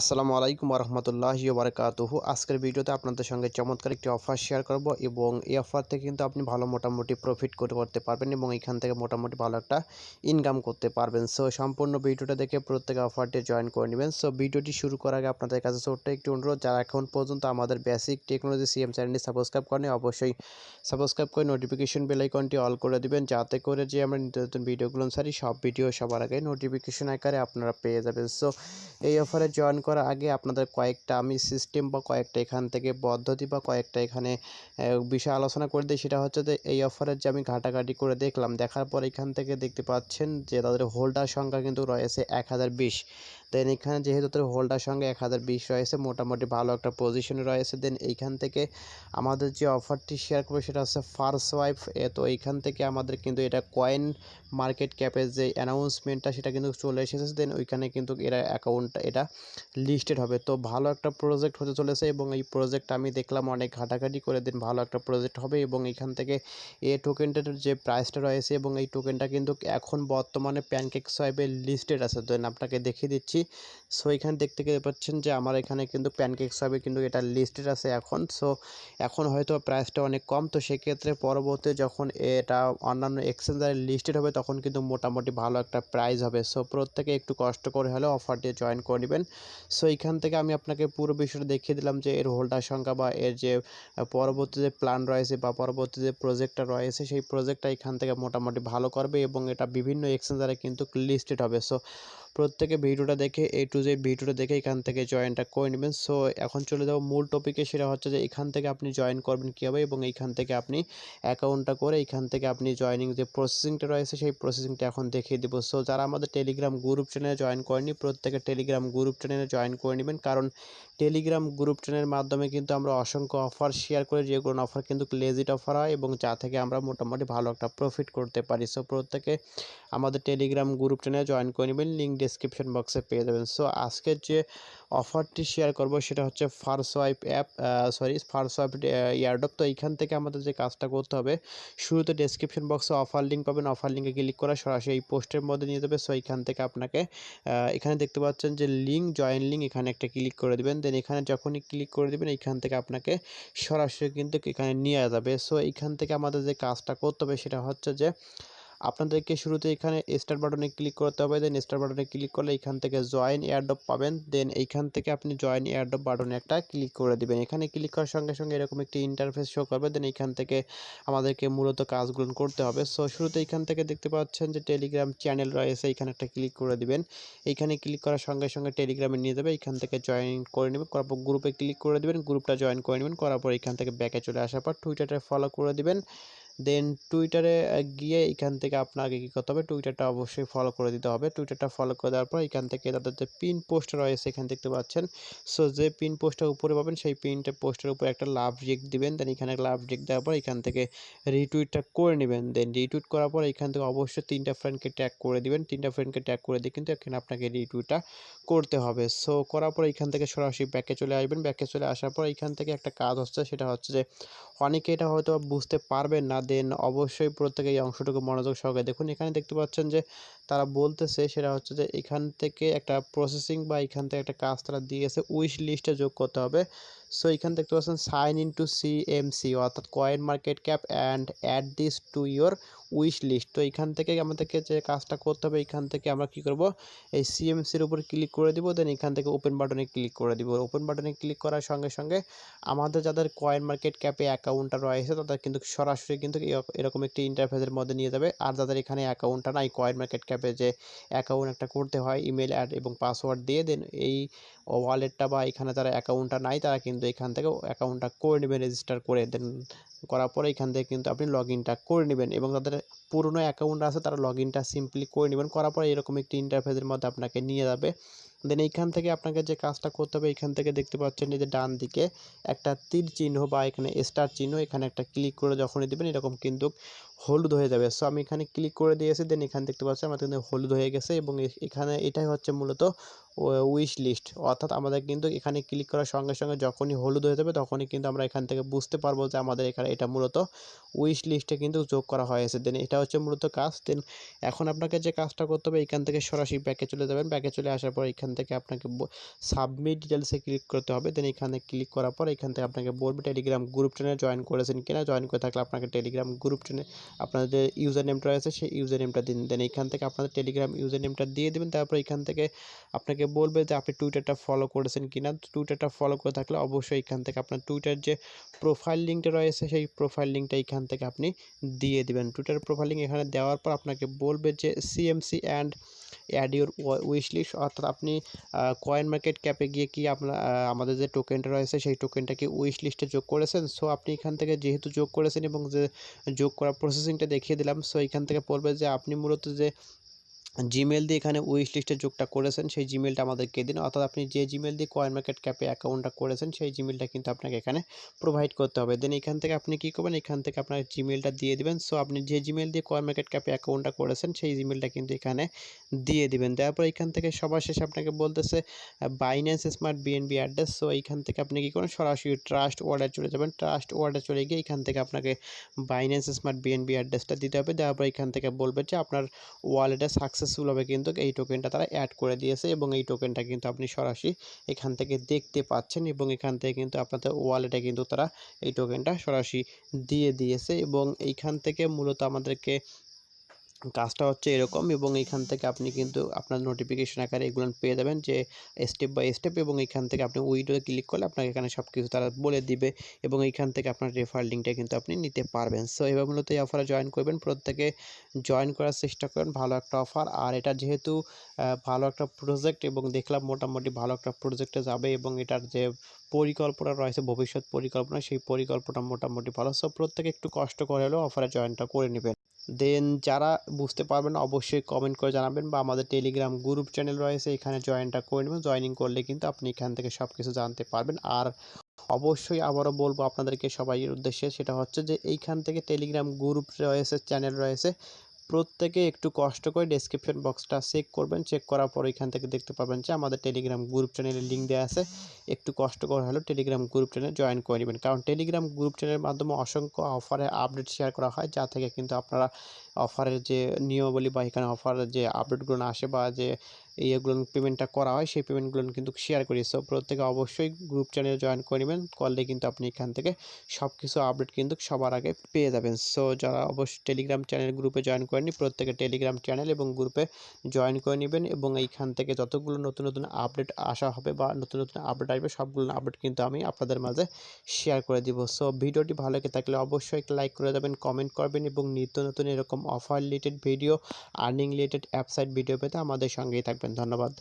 আসসালামু আলাইকুম রহমতুল্লাহি বারকাতুহু আজকের ভিডিওতে আপনাদের সঙ্গে চমৎকার একটি অফার শেয়ার করব এবং এই অফার থেকে কিন্তু আপনি ভালো মোটামুটি প্রফিট করে করতে পারবেন এবং এখান থেকে মোটামুটি ভালো একটা ইনকাম করতে পারবেন। সো সম্পূর্ণ ভিডিওটা দেখে প্রত্যেকে অফারটি জয়েন করে নেবেন। সো ভিডিওটি শুরু করার আগে আপনাদের কাছে ছোট্ট একটি অনুরোধ, যারা এখন পর্যন্ত আমাদের বেসিক টেকনোলজি সিএম চ্যানেলটি সাবস্ক্রাইব করেন অবশ্যই সাবস্ক্রাইব করে নোটিফিকেশন বেল আইকনটি অল করে দিবেন, যাতে করে যে আমরা নিত্য নতুন ভিডিওগুলো সারি সব ভিডিও সবার আগে নোটিফিকেশন আকারে আপনারা পেয়ে যাবেন। সো এই অফারে জয়েন করার আগে আপনাদের কয়েকটা আমি সিস্টেম বা কয়েকটা এখান থেকে পদ্ধতি বা কয়েকটা এখানে বিষয় আলোচনা করে দিই। সেটা হচ্ছে যে, এই অফারের যে আমি ঘাটাঘাটি করে দেখলাম, দেখার পর এখান থেকে দেখতে পাচ্ছেন যে, তাদের হোল্ডার সংখ্যা কিন্তু রয়েছে এক হাজার বিশ। দেন এখানে যেহেতু তাদের হোল্ডার সঙ্গে এক হাজার বিশ রয়েছে, মোটামুটি ভালো একটা পজিশনে রয়েছে। দেন এইখান থেকে আমাদের যে অফারটি শেয়ার করবে সেটা হচ্ছে ফার্স্ট ওয়াইফ এ তো এইখান থেকে আমাদের কিন্তু এটা কয়েন মার্কেট ক্যাপের যে অ্যানাউন্সমেন্টটা সেটা কিন্তু চলে এসেছে। দেন ওইখানে কিন্তু এরা অ্যাকাউন্টটা এটা লিস্টেড হবে। তো ভালো একটা প্রজেক্ট হতে চলেছে এবং এই প্রজেক্ট আমি দেখলাম অনেক ঘাটাঘাটি করে দিন ভালো একটা প্রজেক্ট হবে এবং এখান থেকে এ টোকেনটার যে প্রাইসটা রয়েছে এবং এই টোকেনটা কিন্তু এখন বর্তমানে প্যানকেক সোয়াইপে লিস্টেড আছে। দেন আপনাকে দেখিয়ে দিচ্ছি। সো এখানে দেখতে পাচ্ছেন যে আমার এখানে কিন্তু প্যানকেক সোয়াইপে কিন্তু এটা লিস্টেড আছে এখন। সো এখন হয়তো প্রাইসটা অনেক কম। তো সেক্ষেত্রে পরবর্তী যখন এটা অন্যান্য এক্সচেঞ্জারে লিস্টেড হবে, তখন কিন্তু মোটামুটি ভালো একটা প্রাইস হবে। সো প্রত্যেকে একটু কষ্ট করে হলেও অফার দিয়ে জয়েন করে নেবেন। সো এখান থেকে আমি আপনাকে পুরো বিষয়টা দেখিয়ে দিলাম যে এর হোল্ডার সংখ্যা বা এর যে পরবর্তী যে প্ল্যান রয়েছে বা পরবর্তী যে প্রজেক্টটা রয়েছে, সেই প্রজেক্টটা এখান থেকে মোটামুটি ভালো করবে এবং এটা বিভিন্ন এক্সচেঞ্জারে কিন্তু লিস্টেড হবে। সো প্রত্যেকে ভিডিওটা দেখে এ টু জেড ভিডিওটা দেখে এখান থেকে জয়েনটা করে নেবেন। সো এখন চলে যাব মূল টপিকে সেটা হচ্ছে যে এখান থেকে আপনি জয়েন করবেন কীভাবে এবং এইখান থেকে আপনি অ্যাকাউন্টটা করে এখান থেকে আপনি জয়নিং যে প্রসেসিংটা রয়েছে, সেই প্রসেসিংটা এখন দেখিয়ে দেবো। সো যারা আমাদের টেলিগ্রাম গ্রুপ চ্যানেলে জয়েন করেনি প্রত্যেকে টেলিগ্রাম গ্রুপ চ্যানেলে জয়েন করে নেবেন। কারণ টেলিগ্রাম গ্রুপ চ্যানেলের মাধ্যমে কিন্তু আমরা অসংখ্য অফার শেয়ার করি যেগুলো অফার কিন্তু লেজিট অফার হয় এবং যা থেকে আমরা মোটামুটি ভালো একটা প্রফিট করতে পারি। সো প্রত্যেকে আমাদের টেলিগ্রাম গ্রুপ চ্যানেলে জয়েন করে নেবেন। লিঙ্ক ডিসক্রিপশন বক্সে পেয়ে যাবেন। সো আজকের যে অফারটি শেয়ার করব সেটা হচ্ছে first wipe app sorry first wipe airdrop তো এইখান থেকে আমাদের যে কাজটা করতে হবে, শুরুতে ডেসক্রিপশন বক্সে অফার লিঙ্ক পাবেন। অফার লিঙ্কে ক্লিক করা সরাসরি এই পোস্টের মধ্যে নিয়ে যাবে। সো এইখান থেকে আপনাকে এখানে দেখতে পাচ্ছেন যে লিঙ্ক জয়েন লিঙ্ক এখানে একটা ক্লিক করে দেবেন। দেন এখানে যখনই ক্লিক করে দেবেন এইখান থেকে আপনাকে সরাসরি কিন্তু এখানে নিয়ে যাবে। সো এইখান থেকে আমাদের যে কাজটা করতে হবে সেটা হচ্ছে যে আপনাদেরকে শুরুতে এখানে স্টার বাটনে ক্লিক করতে হবে দেন স্টার বাটনে ক্লিক করলে এখান থেকে জয়েন এয়ারডপ পাবেন দেন এইখান থেকে আপনি জয়েন এয়ারডপ বাটনে একটা ক্লিক করে দিবেন। এখানে ক্লিক করার সঙ্গে সঙ্গে এরকম একটি ইন্টারফেস শো করবে দেন এইখান থেকে আমাদেরকে মূলত কাজগুলো করতে হবে। সো শুরুতে এখান থেকে দেখতে পাচ্ছেন যে টেলিগ্রাম চ্যানেল রয়েছে, এখানে একটা ক্লিক করে দিবেন। এইখানে ক্লিক করার সঙ্গে সঙ্গে টেলিগ্রামে নিয়ে যাবে, এখান থেকে জয়েন করে নেবেন, করার পর গ্রুপে ক্লিক করে দেবেন গ্রুপটা জয়েন করে নেবেন, করার পর এখান থেকে ব্যাকে চলে আসার পর টুইটারে ফলো করে দিবেন। দেন টুইটারে গিয়ে এখান থেকে আপনাকে কী করতে হবে? টুইটারটা অবশ্যই ফলো করে দিতে হবে। টুইটারটা ফলো করে দেওয়ার পর এখান থেকে তাদের যে পিন পোস্ট রয়েছে, এখানে দেখতে পাচ্ছেন। সো যে পিন পোস্টটা উপরে পাবেন, সেই পিনটা পোস্টের উপরে একটা লাভ রেক দিবেন। দেন এখানে লাভ রেক দেওয়ার পর এখান থেকে রিটুইটটা করে নেবেন। দেন রিটুইট করার পর এখান থেকে অবশ্যই তিনটা ফ্রেন্ডকে ট্যাগ করে দিবেন। তিনটা ফ্রেন্ডকে ট্যাগ করে দিয়ে কিন্তু এখানে আপনাকে রিটুইটটা করতে হবে। সো করার পর এখান থেকে সরাসরি ব্যাকে চলে আসবেন। ব্যাকে চলে আসার পর এখান থেকে একটা কাজ হচ্ছে, সেটা হচ্ছে যে অনেকে এটা হয়তো বুঝতে পারবেন না। দেন অবশ্যই প্রত্যেকে এই অংশটুকু মনোযোগ সহকারে দেখুন। এখানে দেখতে পাচ্ছেন যে তারা বলতেছে সেটা হচ্ছে যে এখান থেকে একটা প্রসেসিং বা এখান থেকে একটা কাজ তারা দিয়েছে উইশ লিস্টে যোগ করতে হবে। সো এখানে দেখতে পাচ্ছেন sign in to C CMC অর্থাৎ coin market cap and add this to your wish list তো এখান থেকে আমাদেরকে যে কাজটা করতে হবে, এখান থেকে আমরা কি করব? এই সিএমসির উপর ক্লিক করে দিব দেন এখান থেকে ওপেন বাটনে ক্লিক করে দিব। ওপেন বাটনে ক্লিক করার সঙ্গে সঙ্গে আমাদের যাদের কয়েন মার্কেট ক্যাপে অ্যাকাউন্টটা রয়েছে, তাদের কিন্তু সরাসরি কিন্তু এরকম একটি ইন্টারফেসের মধ্যে নিয়ে যাবে। আর যাদের এখানে অ্যাকাউন্টটা নাই কয়েন মার্কেট ক্যাপে যে অ্যাকাউন্ট একটা করতে হয় ইমেল অ্যাড এবং পাসওয়ার্ড দিয়ে দেন, এই ওয়ালেটটা বা এখানে যারা অ্যাকাউন্টটা নাই, তারা কিন্তু এখান থেকে অ্যাকাউন্টটা করে নেবেন রেজিস্টার করে দেন। করার পরে এখান থেকে কিন্তু আপনি লগ ইনটা করে নেবেন এবং যাদের পুরনো অ্যাকাউন্ট আছে, তারা লগ ইনটা সিম্পলি করে নেবেন। করার পরে এরকম একটি ইন্টারফেসের মধ্যে আপনাকে নিয়ে যাবে। দেন এইখান থেকে আপনাকে যে কাজটা করতে হবে, এখান থেকে দেখতে পাচ্ছেন যে ডান দিকে একটা তীর চিহ্ন বা এখানে স্টার চিহ্ন, এখানে একটা ক্লিক করে যখনই দেবেন, এরকম কিন্তু হলুদ হয়ে যাবে। সো আমি এখানে ক্লিক করে দিয়েছি দেন এখানে দেখতে পাচ্ছি আমাদের কিন্তু হলুদ হয়ে গেছে এবং এখানে এটাই হচ্ছে মূলত উইশ লিস্ট অর্থাৎ আমাদের কিন্তু এখানে ক্লিক করার সঙ্গে সঙ্গে যখনই হলুদ হয়ে যাবে, তখনই কিন্তু আমরা এখান থেকে বুঝতে পারব যে আমাদের এখানে এটা মূলত উইশ লিস্টে কিন্তু যোগ করা হয়েছে। দেন এটা হচ্ছে মূলত কাজ। দেন এখন আপনাকে যে কাজটা করতে হবে, এখান থেকে সরাসরি ব্যাকে চলে যাবেন। ব্যাকে চলে আসার পর এখান থেকে আপনাকে সাবমিট ডিটেলসে ক্লিক করতে হবে। দেন এখানে ক্লিক করার পর এখান থেকে আপনাকে বলবে টেলিগ্রাম গ্রুপ ট্রেনে জয়েন করেছেন কিনা। জয়েন করে থাকলে আপনাকে টেলিগ্রাম গ্রুপ ট্রেনে আপনাদের যে ইউজার নেমটা রয়েছে, সেই ইউজার নেমটা দিন। দেন এখান থেকে আপনাদের টেলিগ্রাম ইউজার নেমটা দিয়ে দেবেন, তারপর এখান থেকে আপনাকে বলবে যে আপনি টুইটারটা ফলো করেছেন কিনা। টুইটারটা ফলো করে থাকলে অবশ্যই এখান থেকে আপনার টুইটার যে প্রোফাইল লিঙ্কটা রয়েছে, সেই প্রোফাইল লিঙ্কটা এখান থেকে আপনি দিয়ে দিবেন। টুইটার প্রোফাইল লিঙ্ক এখানে দেওয়ার পর আপনাকে বলবে যে CMC and add your wish list অর্থাৎ আপনি কয়েন মার্কেট ক্যাপে গিয়ে কি আপনার আমাদের যে টোকেনটা রয়েছে, সেই টোকেনটা কি উইশ লিস্টে যোগ করেছেন? সো আপনি এখান থেকে যেহেতু যোগ করেছেন এবং যে যোগ করার প্রসেসিংটা দেখিয়ে দিলাম সো এখান থেকে বলবে যে আপনি মূলত যে জিমেল দিয়ে এখানে উইশ লিস্টে যোগটা করেছেন, সেই জিমেলটা আমাদেরকে দিন। অর্থাৎ আপনি যে জিমেল দিয়ে কয়েন মার্কেট ক্যাপে অ্যাকাউন্টটা করেছেন, সেই জিমেলটা কিন্তু আপনাকে এখানে প্রোভাইড করতে হবে। দেন এখান থেকে আপনি কী করবেন? এখান থেকে আপনার জিমেলটা দিয়ে দিবেন। সো আপনি যে জিমেল দিয়ে কয়েন মার্কেট ক্যাপে অ্যাকাউন্টটা করেছেন, সেই জিমেলটা কিন্তু এখানে দিয়ে দিবেন। তারপর এখান থেকে সবার শেষে আপনাকে বলতেছে Binance smart BNB address so এইখান থেকে আপনি কী করেন সরাসরি ট্রাস্ট ওয়ার্ডে চলে যাবেন। ট্রাস্ট ওয়ার্ডে চলে গিয়ে এখান থেকে আপনাকে বাইন্যান্স স্মার্ট বিএনবি অ্যাড্রেসটা দিতে হবে। দেওয়ার পর এখান থেকে বলবে যে আপনার ওয়ালেটে সাকসেসফুল হবে কিন্তু এই টোকেনটা তারা অ্যাড করে দিয়েছে এবং এই টোকেনটা কিন্তু আপনি সরাসরি এখান থেকে দেখতে পাচ্ছেন এবং এখান থেকে কিন্তু আপনাদের ওয়ালেটে কিন্তু তারা এই টোকেনটা সরাসরি দিয়ে দিয়েছে এবং এইখান থেকে মূলত আমাদেরকে কাজটা হচ্ছে এরকম এবং এখান থেকে আপনি কিন্তু আপনার নোটিফিকেশন আকারে এগুলো পেয়ে যাবেন যে স্টেপ বাই স্টেপ এবং এখান থেকে আপনি উইডোতে ক্লিক করলে আপনাকে এখানে সব কিছু তারা বলে দিবে এবং এইখান থেকে আপনার রেফার লিঙ্কটা কিন্তু আপনি নিতে পারবেন। সো এবার মূলত এই অফারে জয়েন করবেন। প্রত্যেকে জয়েন করার চেষ্টা করেন। ভালো একটা অফার আর এটা যেহেতু ভালো একটা প্রজেক্ট এবং দেখলাম মোটামুটি ভালো একটা প্রজেক্টে যাবে এবং এটার যে পরিকল্পনা রয়েছে, ভবিষ্যৎ পরিকল্পনা, সেই পরিকল্পনা মোটামুটি ভালো। সো প্রত্যেকে একটু কষ্ট করে হলেও অফারে জয়েনটা করে নেবেন। দেন যারা বুঝতে পারবেন অবশ্যই কমেন্ট করে জানাবেন বা আমাদের টেলিগ্রাম গ্রুপ চ্যানেল রয়েছে, এখানে জয়েনটা করে নেবেন। জয়েনিং করলে কিন্তু আপনি এখান থেকে সব কিছু জানতে পারবেন। আর অবশ্যই আবারও বলব আপনাদেরকে সবাই উদ্দেশ্যে, সেটা হচ্ছে যে এইখান থেকে টেলিগ্রাম গ্রুপ রয়েছে চ্যানেল রয়েছে প্রত্যেকে একটু কষ্ট করে ডেসক্রিপশন বক্সটা চেক করবেন। চেক করার পর এখান থেকে দেখতে পাবেন যে আমাদের টেলিগ্রাম গ্রুপ চ্যানেলের লিঙ্ক দেওয়া আছে। একটু কষ্ট করে হলেও টেলিগ্রাম গ্রুপ চ্যানেল জয়েন করে নেবেন। কারণ টেলিগ্রাম গ্রুপ চ্যানেলের মাধ্যমে অসংখ্য অফারে আপডেট শেয়ার করা হয়, যা থেকে কিন্তু আপনারা অফারের যে নিয়মাবলী বা এখানে অফারের যে আপডেটগুলো আসে বা যে এইগুলো পেমেন্টটা করা হয়, সেই পেমেন্টগুলো কিন্তু শেয়ার করি। সো প্রত্যেকে অবশ্যই গ্রুপ চ্যানেল জয়েন করে নেবেন, করলে কিন্তু আপনি এখান থেকে সব কিছু আপডেট কিন্তু সবার আগে পেয়ে যাবেন। সো যারা অবশ্যই টেলিগ্রাম চ্যানেল গ্রুপে জয়েন করেনি প্রত্যেকে টেলিগ্রাম চ্যানেল এবং গ্রুপে জয়েন করে নেবেন এবং এইখান থেকে যতগুলো নতুন নতুন আপডেট আসা হবে বা নতুন নতুন আপডেট আসবে, সবগুলো আপডেট কিন্তু আমি আপনাদের মাঝে শেয়ার করে দিব। সো ভিডিওটি ভালো লেগে থাকলে অবশ্যই লাইক করে দেবেন কমেন্ট করবেন এবং নিত্য নতুন এরকম offer related video earning related app site video পেতে আমাদের সঙ্গেই থাকবেন ধন্যবাদ।